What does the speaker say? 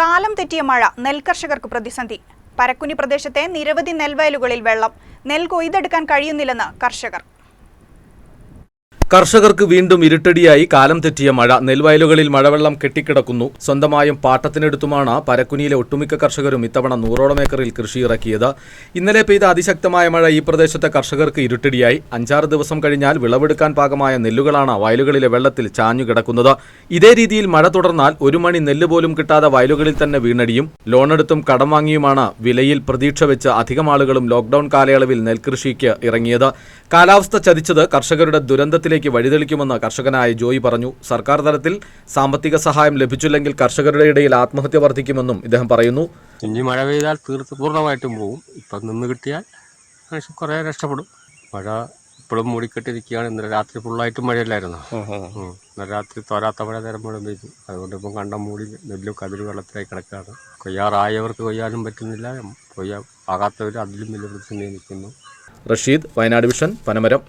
കാലം തെറ്റിയ മഴ നെൽകർഷകർക്ക് പ്രതിസന്ധി. പരക്കുനി പ്രദേശത്തെ നിരവധി നെൽവയലുകളിൽ വെള്ളം. നെൽ കൊയ്തെടുക്കാൻ കഴിയുന്നില്ലെന്ന് കർഷകർ. കർഷകർക്ക് വീണ്ടും ഇരുട്ടടിയായി കാലം തെറ്റിയ മഴ. നെൽവയലുകളിൽ മഴവെള്ളം കെട്ടിക്കിടക്കുന്നു. സ്വന്തമായും പാട്ടത്തിനെടുത്തുമാണ് പരക്കുനിയിലെ ഒട്ടുമിക്ക കർഷകരും ഇത്തവണ നൂറോളം ഏക്കറിൽ കൃഷി ഇറക്കിയത്. ഇന്നലെ പെയ്ത അതിശക്തമായ മഴ ഈ പ്രദേശത്തെ കർഷകർക്ക് ഇരുട്ടടിയായി. അഞ്ചാറ് ദിവസം കഴിഞ്ഞാൽ വിളവെടുക്കാൻ പാകമായ നെല്ലുകളാണ് വയലുകളിലെ വെള്ളത്തിൽ ചാഞ്ഞു കിടക്കുന്നത്. ഇതേ രീതിയിൽ മഴ തുടർന്നാൽ ഒരു മണി നെല്ല് പോലും കിട്ടാതെ വയലുകളിൽ തന്നെ വീണടിയും. ലോണെടുത്തും കടം വാങ്ങിയുമാണ് വിലയിൽ പ്രതീക്ഷ വെച്ച് അധികം ആളുകളും ലോക്ഡൌൺ കാലയളവിൽ നെൽകൃഷിക്ക് ഇറങ്ങിയത്. കാലാവസ്ഥ ചതിച്ചത് കർഷകരുടെ ദുരന്തത്തിലേക്ക് വഴിതെളിക്കുമെന്ന് കർഷകനായ ജോയി പറഞ്ഞു. സർക്കാർ തലത്തിൽ സാമ്പത്തിക സഹായം ലഭിച്ചില്ലെങ്കിൽ കർഷകരുടെ ഇടയിൽ ആത്മഹത്യ വർദ്ധിക്കുമെന്നും ഇദ്ദേഹം പറയുന്നു. ഇനി മഴ പെയ്താൽ തീർത്ത് പൂർണമായിട്ടും പോകും ഇപ്പം നിന്ന് കിട്ടിയാൽ കുറേ രക്ഷപ്പെടും. മഴ ഇപ്പോഴും മൂടിക്കെട്ടിരിക്കുകയാണ്. ഇന്നലെ രാത്രി ഫുള്ളായിട്ട് മഴയില്ലായിരുന്നു. ഇന്നലെ രാത്രി തോരാത്ത മഴ നേരം മഴ പെയ്തു. അതുകൊണ്ട് ഇപ്പം കണ്ടം മൂടി നെല്ലും കതിര് വെള്ളത്തിലായി കിടക്കുകയാണ്. കൊയ്യാറായവർക്ക് കൊയ്യാനും പറ്റുന്നില്ല. കൊയ്യാ ആകാത്തവർ അതിലും വലിയ പ്രതിസന്ധി നിൽക്കുന്നു. റഷീദ് വയനാട് വിഷൻ പനമരം.